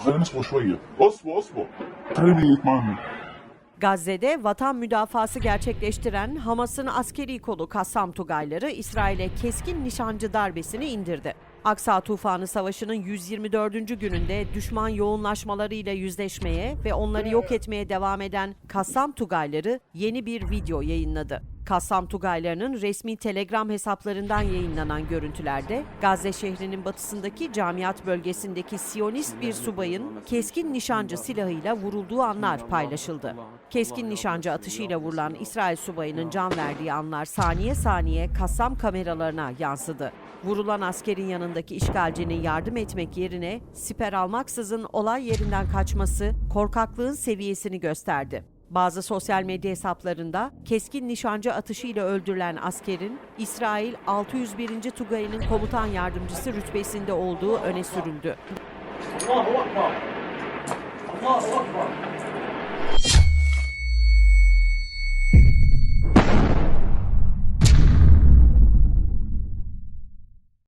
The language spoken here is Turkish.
خلينا نصبر شويه اصبر اصبر خليني يطمئن Gazze'de vatan müdafası gerçekleştiren Hamas'ın askeri kolu Kassam Tugayları İsrail'e keskin nişancı darbesini indirdi. Aksa Tufanı Savaşı'nın 124. gününde düşman yoğunlaşmalarıyla yüzleşmeye ve onları yok etmeye devam eden Kassam Tugayları yeni bir video yayınladı. Kassam Tugaylarının resmi Telegram hesaplarından yayınlanan görüntülerde Gazze şehrinin batısındaki camiat bölgesindeki Siyonist bir subayın keskin nişancı silahıyla vurulduğu anlar paylaşıldı. Keskin nişancı atışıyla vurulan İsrail subayının can verdiği anlar saniye saniye Kassam kameralarına yansıdı. Vurulan askerin yanındaki işgalcinin yardım etmek yerine siper almaksızın olay yerinden kaçması korkaklığın seviyesini gösterdi. Bazı sosyal medya hesaplarında keskin nişancı atışıyla öldürülen askerin İsrail 601. Tugay'ın komutan yardımcısı rütbesinde olduğu öne sürüldü. Allahu Akbar. Allahu Akbar.